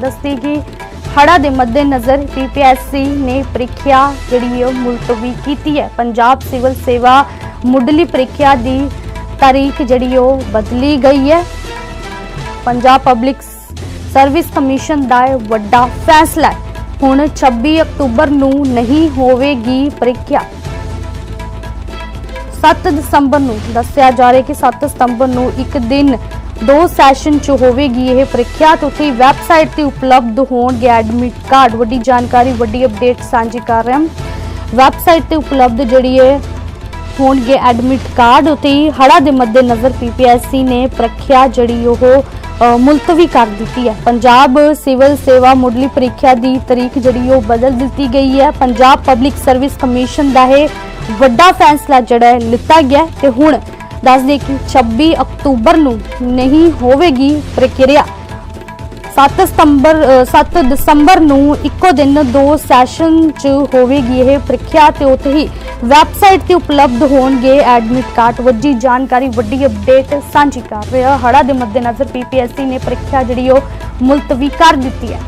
ਦੱਸਦੀ ਕਿ ਹੜਾ ਦੇ ਮੱਦੇਨਜ਼ਰ ਪੀਪੀਐਸਸੀ ਨੇ ਪ੍ਰੀਖਿਆ ਜਿਹੜੀ ਉਹ ਮੁਲਤਵੀ ਕੀਤੀ ਹੈ। ਪੰਜਾਬ ਸਿਵਲ ਸੇਵਾ ਮੁੱਢਲੀ ਪ੍ਰੀਖਿਆ ਦੀ ਤਾਰੀਖ ਜਿਹੜੀ ਉਹ ਬਦਲੀ ਗਈ ਹੈ। ਪੰਜਾਬ ਪਬਲਿਕ ਸਰਵਿਸ ਕਮਿਸ਼ਨ ਦਾ ਵੱਡਾ ਫੈਸਲਾ ਹੁਣ 26 ਅਕਤੂਬਰ ਨੂੰ ਨਹੀਂ ਹੋਵੇਗੀ ਪ੍ਰੀਖਿਆ। 7 ਦਸੰਬਰ ਨੂੰ ਦੱਸਿਆ ਜਾ ਰਿਹਾ ਕਿ 7 ਸਤੰਬਰ ਨੂੰ ਇੱਕ ਦਿਨ ਦੋ ਸੈਸ਼ਨ ਚ ਹੋਵੇਗੀ ਇਹ ਪ੍ਰੀਖਿਆ ਤੇ ਉੱਥੇ ਵੈਬਸਾਈਟ ਤੇ ਉਪਲਬਧ ਹੋਣਗੇ ਐਡਮਿਟ ਕਾਰਡ ਵੱਡੀ ਜਾਣਕਾਰੀ, ਵੱਡੀ ਅਪਡੇਟ ਸਾਂਝੀ ਕਰ ਰਹੇ ਹਾਂ। ਵੈਬਸਾਈਟ ਤੇ ਉਪਲਬਧ ਜਿਹੜੀ ਹੈ ਹੋਣਗੇ ਐਡਮਿਟ ਕਾਰਡ ਉਤੇ ਹੜਾ ਦੇ ਮੱਦੇਨਜ਼ਰ ਪੀਪੀਐਸਸੀ ਨੇ ਪ੍ਰੀਖਿਆ ਜਿਹੜੀ ਉਹ ਮੁਲਤਵੀ ਕਰ ਦਿੱਤੀ ਹੈ। ਪੰਜਾਬ ਸਿਵਲ ਸੇਵਾ ਮੁੱਢਲੀ ਪ੍ਰੀਖਿਆ ਦੀ ਤਾਰੀਖ ਜਿਹੜੀ ਉਹ ਬਦਲ ਦਿੱਤੀ ਗਈ ਹੈ। ਪੰਜਾਬ ਪਬਲਿਕ ਸਰਵਿਸ ਕਮਿਸ਼ਨ ਦਾ ਇਹ ਵੱਡਾ ਫੈਸਲਾ ਜਿਹੜਾ ਹੈ ਲਿੱਤਾ ਗਿਆ ਹੈ ਤੇ ਹੁਣ ਦੱਸ ਦੇ ਕਿ 26 ਅਕਤੂਬਰ ਨੂੰ ਨਹੀਂ ਹੋਵੇਗੀ ਪ੍ਰਕਿਰਿਆ। 7 ਸਤੰਬਰ 7 ਦਸੰਬਰ ਨੂੰ ਇੱਕੋ ਦਿਨ ਦੋ ਸੈਸ਼ਨ ਚ ਹੋਵੇਗੀ ਇਹ ਪ੍ਰੀਖਿਆ ਤੇ ਉੱਥੇ ਹੀ ਵੈਬਸਾਈਟ ਤੇ ਉਪਲਬਧ ਹੋਣਗੇ ਐਡਮਿਟ ਕਾਰਡ। ਵੱਡੀ ਜਾਣਕਾਰੀ, ਵੱਡੀ ਅਪਡੇਟ, ਸਾਂਝੀ ਕਰ ਰਿਹਾ ਹੜਾ ਦੇ ਮੱਦੇਨਜ਼ਰ ਪੀਪੀਐਸਸੀ ਨੇ ਪ੍ਰੀਖਿਆ ਜਿਹੜੀ ਉਹ ਮੁਲਤਵੀ ਕਰ ਦਿੱਤੀ ਹੈ।